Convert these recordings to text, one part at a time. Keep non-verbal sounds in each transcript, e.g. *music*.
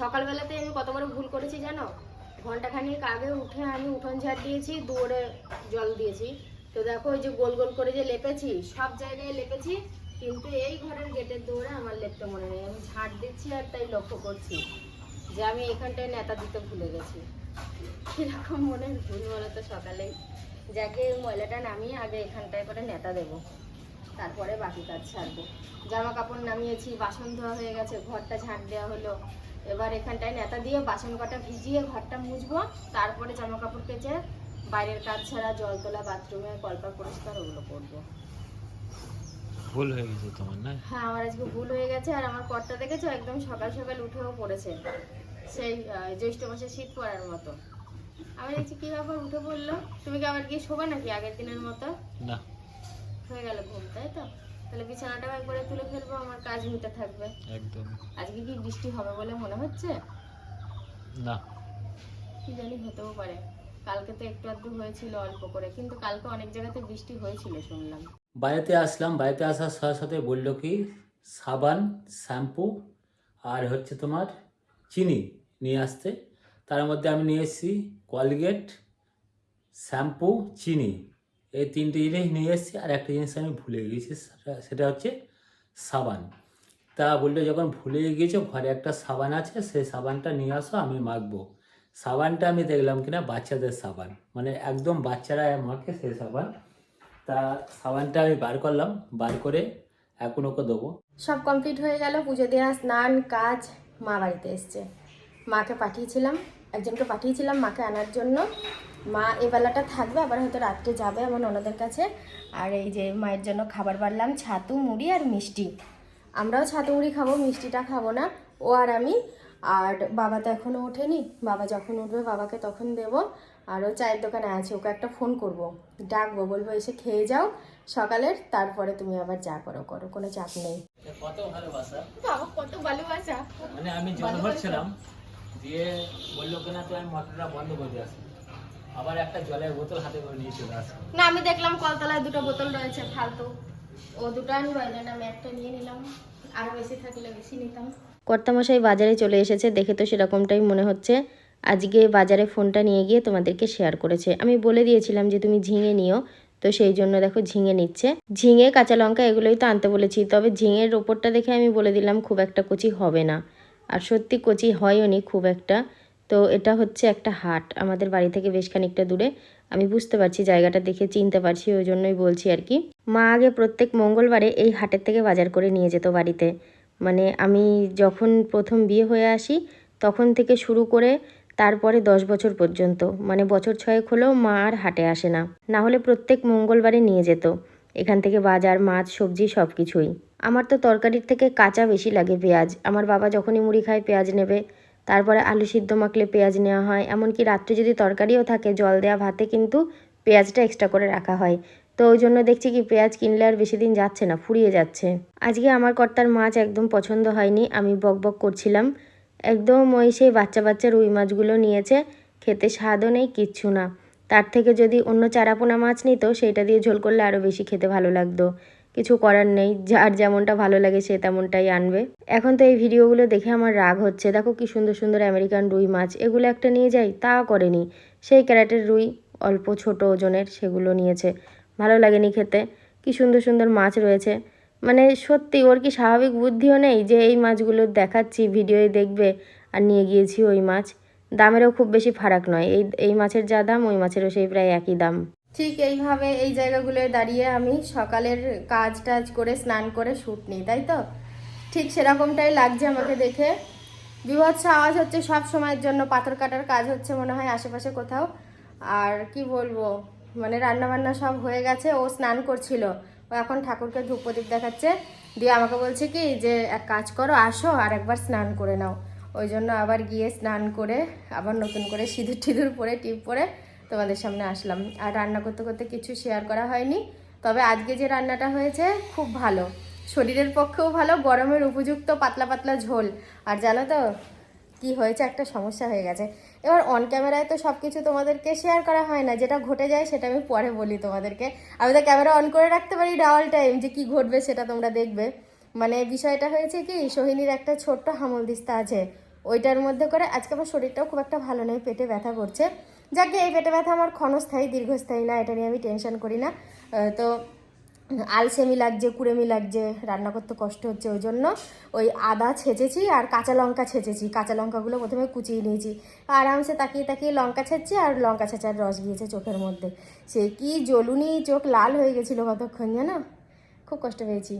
সকালবেলাতে আমি কত বড় ভুল করেছি জানো? ঘন্টাখানিক আগে উঠে আমি উঠোন ঝাড় দিয়েছি দৌড়ে জল দিয়েছি। তো দেখো ওই যে গোল গোল করে যে লেপেছি, সব জায়গায় লেপেছি, কিন্তু এই ঘরের গেটের দৌড়ে আমার লেপতে মনে নেই। আমি ঝাড় দিচ্ছি আর তাই লক্ষ্য করছি যে আমি এখানটায় নেতা দিতে ভুলে গেছি। কীরকম মনে ভুল বলো তো সকালেই। যাকে ময়লাটা নামিয়ে আগে এখানটায় করে নেতা দেবো, তারপরে বাকি কাজ ছাড়বো। জামা কাপড় নামিয়েছি, বাসন ধোয়া হয়ে গেছে, ঘরটা ঝাঁট দেওয়া হলো। এবার এখানটায় নেতা দিয়ে বাসন কটা ভিজিয়ে ঘরটা মুছবো তারপরে জামা কাপড় কেচে বাইরের কাজ ছাড়া জল তোলা বাথরুমে কলপা পরিষ্কার ওগুলো করব। ভুল হয়ে গেছে তোমার না? হ্যাঁ আমার আজকে ভুল হয়ে গেছে আর আমার কর্তা দেখেছ? একদম সকাল সকাল উঠেও পড়েছে। সেই জ্যৈষ্ঠ মাসে শীত পড়ার মতো। আমি দেখছি কি ব্যাপার? উঠে পড়ল তুমি কি আবার গিয়ে শোবে নাকি আগের দিনের মতো? না। হয়ে গেল ঘুম তাই তো? তাহলে বিছানাটাও একবারে তুলে ফেলব আমার কাজ মিটে থাকবে। একদম। আজকে কি বৃষ্টি হবে বলে মনে হচ্ছে? না। কি জানি হতেও পারে। কালকে তো একটু আধটু হয়েছিল অল্প করে কিন্তু কালকে অনেক জায়গাতে বৃষ্টি হয়েছিল শুনলাম। বাড়িতে আসলাম বাড়িতে আসার সাথে সাথে বলল কি সাবান শ্যাম্পু আর হচ্ছে তোমার চিনি নিয়ে আসতে। তার মধ্যে আমি নিয়ে এসেছি কলগেট শ্যাম্পু চিনি। এই তিনটে জিনিস নিয়ে এসেছি, আর একটা জিনিস আমি ভুলে গিয়েছি সেটা- হচ্ছে সাবান। তা বলল, যখন ভুলে গিয়েছো ঘরে একটা সাবান আছে, সেই সাবানটা নিয়ে আসো, আমি মাখবো। সাবানটা আমি দেখলাম কিনা, বাচ্চাদের সাবান। মানে একদম বাচ্চারা মাখে সেই সাবান। তা সাবানটা আমি বার করলাম, বার করে এখন ওকে দেবো। সব কমপ্লিট হয়ে গেল, পুজো দেওয়া, স্নান, কাজ, মা বাড়িতে এসছে। মাকে পাঠিয়েছিলাম, একজনকে পাঠিয়েছিলাম মাকে আনার জন্য। মা এ বেলাটা থাকবে আবার হয়তো রাত্রে যাবে আমার ননদের কাছে। আর এই যে মায়ের জন্য খাবার বাড়লাম ছাতু মুড়ি আর মিষ্টি। আমরাও ছাতু মুড়ি খাব মিষ্টিটা খাব না ও আর আমি। আর বাবা তো এখনও ওঠেনি বাবা যখন উঠবে বাবাকে তখন দেব। আর ও চায়ের দোকানে আছে ওকে একটা ফোন করব। ডাকবো বলব এসে খেয়ে যাও সকালের তারপরে তুমি আবার যা করো করো কোনো চাপ নেই। কত ভালোবাসা। বাবা কত ভালোবাসা। মানে আমি দিয়ে বলল কিনা তো আমি মোটরটা বন্ধ করে আসি আবার একটা জলের বোতল হাতে করে নিয়ে চলে আসি না আমি দেখলাম কলতলায় দুটো বোতল রয়েছে ফালতু। ও দুটো বাজার আমি একটা নিয়ে নিলাম। আর বেশি থাকলে বেশি নিতাম। কর্তামশাই বাজারে চলে এসেছে দেখে তো সেরকমটাই মনে হচ্ছে। আজকে বাজারে ফোনটা নিয়ে গিয়ে তোমাদেরকে শেয়ার করেছে। আমি বলে দিয়েছিলাম যে তুমি ঝিঙে নিও তো সেই জন্য দেখো ঝিঙে নিচ্ছে। ঝিঙে কাঁচা লঙ্কা এগুলোই তো আনতে বলেছি তবে ঝিঙের ওপরটা দেখে আমি বলে দিলাম খুব একটা কচি হবে না। আর সত্যি কচি হয়ও নি খুব একটা। তো এটা হচ্ছে একটা হাট। আমাদের বাড়ি থেকে বেশ খানিকটা দূরে। আমি বুঝতে পারছি, জায়গাটা দেখে চিনতে পারছি, ওই জন্যই বলছি আর কি। মা আগে প্রত্যেক মঙ্গলবারে এই হাটের থেকে বাজার করে নিয়ে যেত বাড়িতে। মানে আমি যখন প্রথম বিয়ে হয়ে আসি, তখন থেকে শুরু করে তারপরে দশ বছর পর্যন্ত। মানে বছর ছয়েক হলেও মা আর হাটে আসে না। না হলে প্রত্যেক মঙ্গলবারে নিয়ে যেত। এখান থেকে বাজার, মাছ, সবজি সব কিছুই আমার তো তরকারির থেকে কাঁচা বেশি লাগে পেঁয়াজ। আমার বাবা যখনই মুড়ি খায়, পেঁয়াজ নেবে। তারপরে আলু সিদ্ধ মাখলে পেঁয়াজ নেওয়া হয়। এমনকি রাত্রে যদি তরকারিও থাকে, জল দেওয়া ভাতে কিন্তু পেঁয়াজটা এক্সট্রা করে রাখা হয়। তো ওই জন্য দেখছি কি পেঁয়াজ কিনলে আর বেশি দিন যাচ্ছে না, ফুরিয়ে যাচ্ছে। আজকে আমার কর্তার মাছ একদম পছন্দ হয়নি, আমি বক বক করছিলাম। একদম ওই সেই বাচ্চা বাচ্চা রুই মাছগুলো নিয়েছে, খেতে স্বাদও নেই, কিচ্ছু না। তার থেকে যদি অন্য চারাপোনা মাছ নিত, সেইটা দিয়ে ঝোল করলে আরও বেশি খেতে ভালো লাগতো। কিছু করার নেই, যার যেমনটা ভালো লাগে সে তেমনটাই আনবে। এখন তো এই ভিডিওগুলো দেখে আমার রাগ হচ্ছে। দেখো কি সুন্দর সুন্দর আমেরিকান রুই মাছ, এগুলো একটা নিয়ে যাই, তা করেনি। সেই ক্যারেটের রুই, অল্প ছোট ওজনের, সেগুলো নিয়েছে। ভালো লাগেনি খেতে। কি সুন্দর সুন্দর মাছ রয়েছে। মানে সত্যি, ওর কি স্বাভাবিক বুদ্ধিও নেই যে এই মাছগুলো দেখাচ্ছি, ভিডিওয়ে দেখবে আর নিয়ে গিয়েছি ওই মাছ? দামেরও খুব বেশি ফারাক নয়। এই এই মাছের যা দাম, ওই মাছেরও সেই প্রায় একই দাম। ঠিক এইভাবে এই জায়গাগুলোয় দাঁড়িয়ে আমি সকালের কাজ টাজ করে স্নান করে শ্যুট নিই, তাই তো? ঠিক সেরকমটাই লাগছে আমাকে দেখে। বিভৎস আওয়াজ হচ্ছে সব সময়ের জন্য, পাথর কাটার কাজ হচ্ছে মনে হয় আশেপাশে কোথাও। আর কি বলব মানে রান্না বান্না সব হয়ে গেছে, ও স্নান করছিল। ও এখন ঠাকুরকে ধূপ প্রদীপ দেখাচ্ছে। দিয়ে আমাকে বলছে কি, যে এক কাজ করো, আসো আর একবার স্নান করে নাও। ওই জন্য আবার গিয়ে স্নান করে আবার নতুন করে সিঁদুর টিঁদুর পরে, টিপ পরে তোমাদের সামনে আসলাম। আর রান্না করতে করতে কিছু শেয়ার করা হয়নি। তবে আজকে যে রান্নাটা হয়েছে, খুব ভালো। শরীরের পক্ষেও ভালো, গরমের উপযুক্ত পাতলা পাতলা ঝোল। আর জানো তো, কি হয়েছে, একটা সমস্যা হয়ে গেছে। এবার অন ক্যামেরায় তো সব কিছু তোমাদেরকে শেয়ার করা হয় না। যেটা ঘটে যায়, সেটা আমি পরে বলি তোমাদেরকে। আমি তো ক্যামেরা অন করে রাখতে পারি অল টাইম যে কি ঘটবে, সেটা তোমরা দেখবে। মানে বিষয়টা হয়েছে কি, সোহিনীর একটা ছোট্ট হামল দিস্তা আছে। ওইটার মধ্যে করে আজকে আমার শরীরটাও খুব একটা ভালো নেই পেটে ব্যথা করছে। যাকে এই পেটে ব্যথা আমার ক্ষণস্থায়ী, দীর্ঘস্থায়ী না, এটা নিয়ে আমি টেনশন করি না। তো আলসেমি লাগছে, কুড়েমি লাগছে, রান্না করতে কষ্ট হচ্ছে ওই জন্য। ওই আদা ছেঁচেছি আর কাঁচা লঙ্কা ছেঁচেছি। কাঁচা লঙ্কাগুলো প্রথমে কুচিয়ে নিয়েছি। আরামসে তাকিয়ে তাকিয়ে লঙ্কা ছেঁচছি আর লঙ্কা ছেঁচার রস গিয়েছে চোখের মধ্যে। সে কি জ্বলুনি, চোখ লাল হয়ে গেছিল কতক্ষণ জানো? খুব কষ্ট পেয়েছি।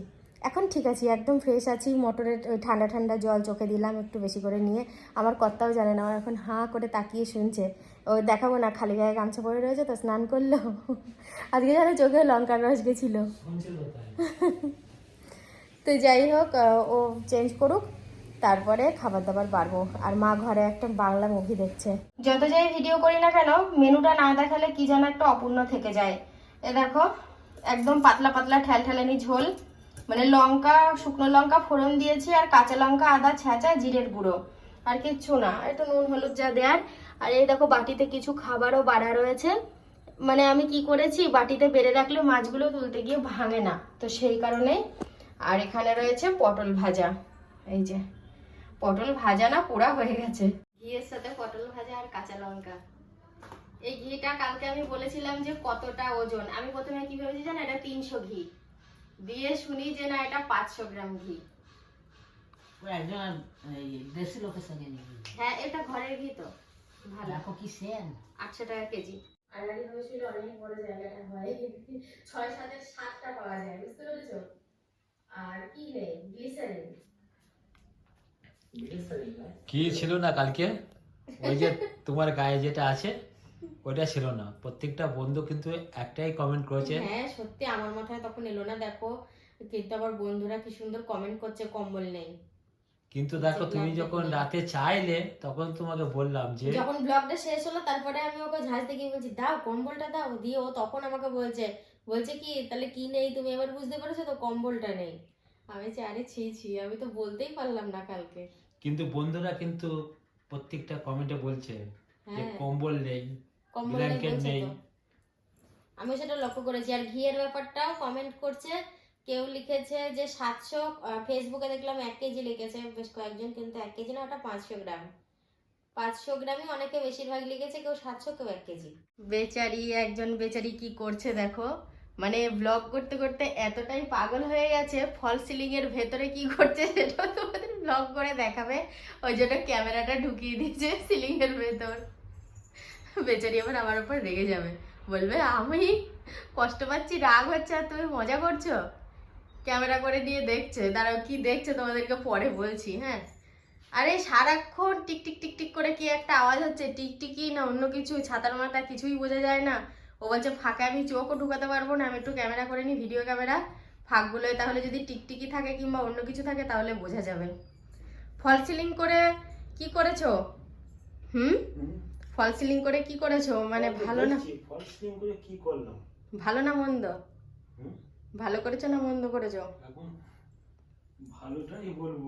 এখন ঠিক আছি, একদম ফ্রেশ আছি। মোটরের ওই ঠান্ডা ঠান্ডা জল চোখে দিলাম একটু বেশি করে নিয়ে। আমার কর্তাও জানে না আমার এখন হাঁ করে তাকিয়ে শুনছে। ও দেখাবো না, খালি গায়ে গামছা পরে রয়েছে তো স্নান করল। আজকে জানো চোখে লঙ্কার রস গেছিল। তো যাই হোক ও চেঞ্জ করুক, তারপরে খাবার দাবার বাড়বো। আর মা ঘরে একটা বাংলা মুভি দেখছে। যত যাই ভিডিও করি না কেন, মেনুটা না দেখালে কি যেন একটা অপূর্ণ থেকে যায়। এ দেখো, একদম পাতলা পাতলা ঠ্যাল ঠ্যালানি ঝোল। মানে লঙ্কা, শুকনো লঙ্কা ফোড়ন দিয়েছি আর কাঁচা লঙ্কা, আদা, ছেঁচা, জিরের গুঁড়ো। আর কিচ্ছু না, একটু নুন, হলুদ যা দেওয়ার আর এই দেখো বাটিতে কিছু খাবারও বাড়া রয়েছে। মানে আমি কি করেছি বাটিতে বেড়ে রাখলে মাছগুলো তুলতে গিয়ে ভাঙে না। তো সেই কারণে আর এখানে রয়েছে পটল ভাজা। এই যে পটল ভাজা না পোড়া হয়ে গেছে। ঘিয়ের সাথে পটল ভাজা আর কাঁচা লঙ্কা। এই ঘিটা কালকে আমি বলেছিলাম যে কতটা ওজন। আমি প্রথমে কি ভেবেছি জানো এটা তিনশো ঘি। দিয়ে শুনি যে না এটা পাঁচশো গ্রাম ঘি। হ্যাঁ এটা ঘরের ঘি তো। ভালো। দেখো কি সেন। আটশো টাকা কেজি। হয়েছিল অনেক বড় জায়গাটা হয় ছয় সাতের সাতটা পাওয়া যায় বুঝতে পেরেছ? আর কি নেই গ্লিসারিন কি ছিল না কালকে? ওই যে তোমার গায়ে যেটা আছে ওইটা ছিল না। প্রত্যেকটা বন্ধু কিন্তু একটাই কমেন্ট করেছে। হ্যাঁ সত্যি আমার মাথায় তখন এলো না দেখো। কিন্তু আবার বন্ধুরা কি সুন্দর কমেন্ট করছে কম্বল নেই। কিন্তু দেখো তুমি যখন রাতে চাইলে তখন তোমাকে বললাম যে যখন ব্লগটা শেষ হলো তারপরে আমি ওকে ঝাঁঝতে গিয়ে বলছি দাও কম্বলটা দাও। দিয়ে ও তখন আমাকে বলছে বলছে কি তাহলে কি নেই? তুমি এবার বুঝতে পেরেছ তো কম্বলটা নেই? আমি বলছি, আরে ছি ছি আমি তো বলতেই পারলাম না কালকে। কিন্তু বন্ধুরা কিন্তু প্রত্যেকটা কমেন্টে বলছে যে হ্যাঁ। কম্বল নেই কম্বল নেই। আমি সেটা লক্ষ্য করেছি। আর ঘিয়ের ব্যাপারটাও কমেন্ট করছে। কেউ লিখেছে যে সাতশো ফেসবুকে দেখলাম এক কেজি লিখেছে বেশ কয়েকজন, কিন্তু এক কেজি না, ওটা পাঁচশো গ্রাম। পাঁচশো গ্রামই অনেকে বেশিরভাগ লিখেছে, কেউ সাতশো, কেউ এক কেজি। বেচারি, একজন বেচারি কি করছে দেখো? মানে ব্লগ করতে করতে এতটাই পাগল হয়ে গেছে ফল সিলিং এর ভেতরে কি করছে সেটা তোমাদের ব্লগ করে দেখাবে। ওই জন্য ক্যামেরাটা ঢুকিয়ে দিয়েছে সিলিং এর ভেতর। বেচারি আবার আমার উপর রেগে যাবে। বলবে, আমি কষ্ট পাচ্ছি, রাগ হচ্ছে, আর তুমি মজা করছ? ক্যামেরা করে নিয়ে দেখছে। দাঁড়াও কি দেখছে তোমাদেরকে পরে বলছি হ্যাঁ? আরে সারাক্ষণ টিক টিক টিক টিক করে কি একটা আওয়াজ হচ্ছে? টিকটিকি না অন্য কিছু ছাতার মাথা কিছুই বোঝা যায় না। ও বলছে ফাঁকে আমি চোখও ঢুকাতে পারব না আমি একটু ক্যামেরা করে নিই ভিডিও ক্যামেরা ফাঁকগুলোয়। তাহলে যদি টিকটিকি থাকে কিংবা অন্য কিছু থাকে তাহলে বোঝা যাবে। ফল সিলিং করে কি করেছ? হুম? ফল সিলিং করে কি করেছ? মানে ভালো না? ফলসিং করে কি করলাম? ভালো না মন্দ? হুম? ভালো করেছ না মন্দ করেছ ভালোটাই বলব।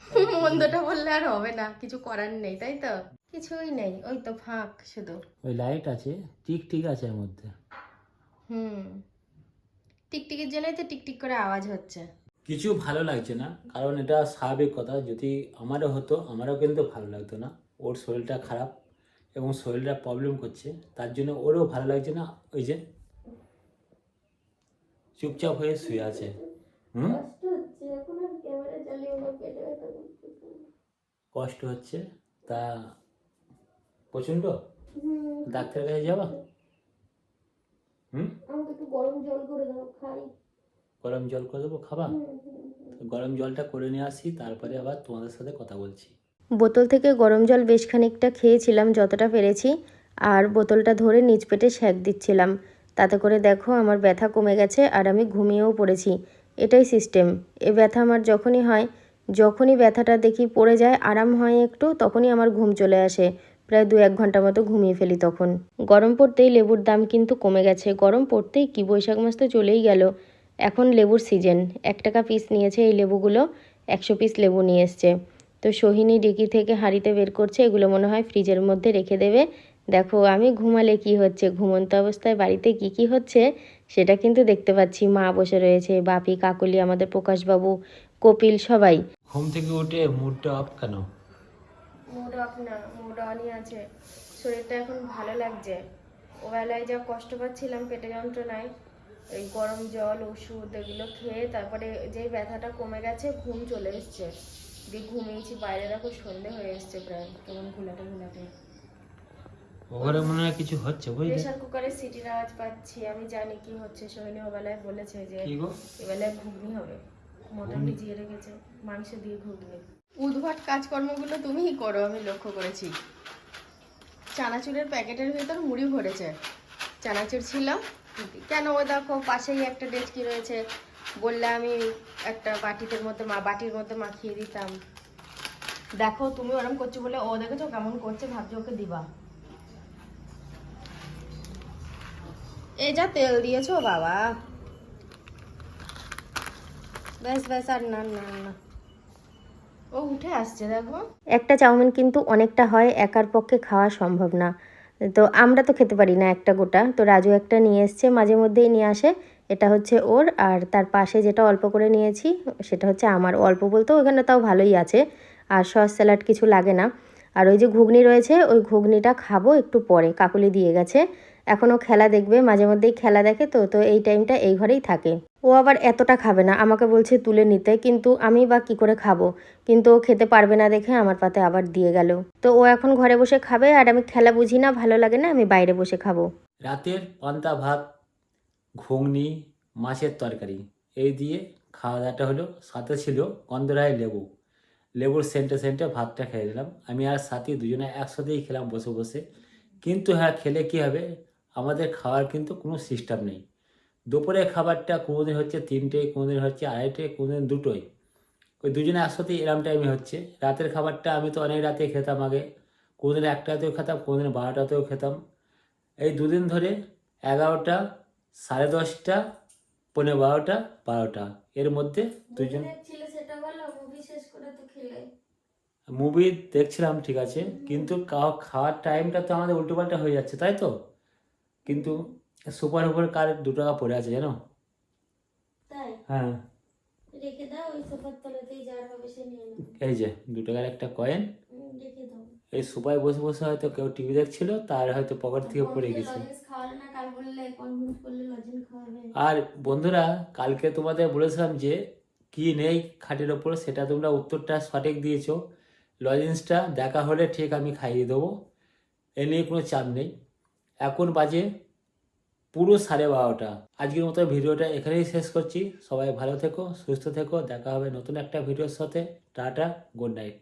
*laughs* মন্দটা বললে আর হবে না কিছু করার নেই তাই তো? কিছুই নেই ওই তো ফাঁক শুধু। ওই লাইট আছে টিক টিক আছে এর মধ্যে। হুম। টিকটিকির জন্যই তো টিকটিক করে আওয়াজ হচ্ছে। কিছু ভালো লাগছে না কারণ এটা স্বাভাবিক কথা যদি আমারও হতো আমারও কিন্তু ভালো লাগতো না। ওর শরীরটা খারাপ এবং শরীরটা প্রবলেম করছে তার জন্য ওরও ভালো লাগছে না ওই যে চুপচাপ হয়ে শুয়ে আছে। হুম? কষ্ট হচ্ছে তা প্রচণ্ড? হুম। ডাক্তারের কাছে যাবা? হুম? গরম জল করে দাও খাই। গরম জল করে দেবো খাবা? গরম জলটা করে নিয়ে আসি তারপরে আবার তোমাদের সাথে কথা বলছি। বোতল থেকে গরম জল বেশ খানিকটা খেয়েছিলাম যতটা পেরেছি। আর বোতলটা ধরে নিচ পেটে শ্যাক দিচ্ছিলাম। তাতে করে দেখো আমার ব্যথা কমে গেছে আর আমি ঘুমিয়েও পড়েছি। এটাই সিস্টেম। এ ব্যথা আমার যখনই হয়, যখনই ব্যথাটা দেখি পড়ে যায়, আরাম হয় একটু, তখনই আমার ঘুম চলে আসে। প্রায় দু এক ঘণ্টা মতো ঘুমিয়ে ফেলি তখন। গরম পড়তেই লেবুর দাম কিন্তু কমে গেছে। গরম পড়তেই কি বৈশাখ মাস তো চলেই গেল। এখন লেবুর সিজন। এক টাকা পিস নিয়েছে এই লেবুগুলো, একশো পিস লেবু নিয়ে এসছে। তো সোহিনী ডিকি থেকে হাঁড়িতে বের করছে, এগুলো মনে হয় ফ্রিজের মধ্যে রেখে দেবে। দেখো আমি ঘুমালে কি হচ্ছে? ঘুমন্ত অবস্থায় বাড়িতে কি কি হচ্ছে? সেটা কিন্তু দেখতে পাচ্ছি। মা বসে রয়েছে বাপি কাকলি আমাদের প্রকাশবাবু কপিল সবাই। ঘুম থেকে উঠে মুডটা অফ কেন? মুড অফ না মুড অনই আছে। শরীরটা এখন ভালো লাগছে। ওবেলায় যা কষ্ট পাচ্ছিলাম পেটে যন্ত্রণায় এই গরম জল ওষুধ এগুলো খেয়ে তারপরে যে ব্যথাটা কমে গেছে ঘুম চলে এসছে। দিয়ে ঘুমিয়েছি বাইরে দেখো সন্ধে হয়ে এসছে প্রায়। কেমন ঘুলাটে ঘুলাটে ওখানে মনে হয় কিছু হচ্ছে বুঝলি? প্রেশার কুকারের সিটির আওয়াজ পাচ্ছি আমি জানি কি হচ্ছে সোহিনী ওবেলায় বলেছে যে কি গো? এবেলায় ঘুগনি হবে মটন ভিজিয়ে রেখেছে মাংস দিয়ে ঘুগনি। উদ্ভট কাজকর্মগুলো তুমিই করো আমি লক্ষ্য করেছি। চানাচুরের প্যাকেটের ভেতর মুড়ি ভরেছে। চানাচুর ছিল কেন ও দেখো পাশেই একটা ডেচকি রয়েছে বললে আমি একটা বাটিতের মধ্যে মা বাটির মধ্যে মাখিয়ে দিতাম। দেখো তুমি ওরম করছ বলে ও দেখেছ কেমন করছে ভাবছ ওকে দিবা। এই যা তেল দিয়েছ, বাবা। ব্যাস ব্যাস, আর না না না। ও উঠে আসছে, দেখো। একটা চাউমিন কিন্তু অনেকটা হয়, একার পক্ষে খাওয়া সম্ভব না। তো আমরা তো খেতে পারি না একটা গোটা। তো রাজু একটা নিয়ে এসছে, মাঝে মধ্যেই নিয়ে আসে। এটা হচ্ছে ওর, আর তার পাশে যেটা অল্প করে নিয়েছি, সেটা হচ্ছে আমার। অল্প বলতে ওখানে তাও ভালোই আছে, আর সস, স্যালাড কিছু লাগে না। আর ওই যে ঘুগনি রয়েছে, ওই ঘুগনিটা খাব একটু পরে, কাকুলি দিয়ে গেছে। এখনও খেলা দেখবে, মাঝে মধ্যেই খেলা দেখে তো তো এই টাইমটা এই ঘরেই থাকে। ও আবার এতটা খাবে না, আমাকে বলছে তুলে নিতে, কিন্তু আমি বা কি করে খাব? কিন্তু ও খেতে পারবে না দেখে আমার পাতে আবার দিয়ে গেল। তো ও এখন ঘরে বসে খাবে, আর আমি খেলা বুঝি না, ভালো লাগে না, আমি বাইরে বসে খাব। রাতের পান্তা ভাত, ঘুগনি, মাছের তরকারি, এই দিয়ে খাওয়া দাওয়াটা হলো, সাথে ছিল গন্ধরায় লেবু। লেবুর সেন্টে সেন্টে ভাতটা খেয়ে দিলাম আমি আর সাথী দুজনে একসাথেই খেলাম বসে বসে। কিন্তু হ্যাঁ খেলে কি হবে? আমাদের খাওয়ার কিন্তু কোনো সিস্টেম নেই। দুপুরের খাবারটা কোনোদিন হচ্ছে তিনটে কোনোদিন হচ্ছে আড়াইটে কোনোদিন দুটোই। ওই দুজনে একসাথেই এরম টাইমে হচ্ছে। রাতের খাবারটা আমি তো অনেক রাতে খেতাম আগে। কোনোদিন একটাতেও খেতাম কোনোদিন বারোটাতেও খেতাম। এই দুদিন ধরে এগারোটা সাড়ে দশটা পনেরো বারোটা বারোটা। এর মধ্যে দুজন মুভি দেখছিলাম ঠিক আছে। কিন্তু খাওয়া- খাওয়ার টাইমটা তো আমাদের উল্টোপাল্টা হয়ে যাচ্ছে তাই তো? কিন্তু সুপার উপর কার দু টাকা পড়ে আছে জানো? হ্যাঁ। এই যে দু টাকার একটা কয়েন এই সুপায় বসে বসে হয়তো কেউ টিভি দেখছিল তার হয়তো পকেট থেকে পড়ে গেছে। আর বন্ধুরা কালকে তোমাদের বলেছিলাম যে কি নেই খাটের ওপর সেটা তোমরা উত্তরটা সঠিক দিয়েছ। লজেন্সটা দেখা হলে ঠিক আমি খাইয়ে দেবো। এ নিয়ে কোনো চাপ নেই। এখন বাজে পুরো সাড়ে বারোটা। আজকের মতো ভিডিওটা এখানেই শেষ করছি। সবাই ভালো থেকো, সুস্থ থেকো। দেখা হবে নতুন একটা ভিডিওর সাথে। Tata, good night.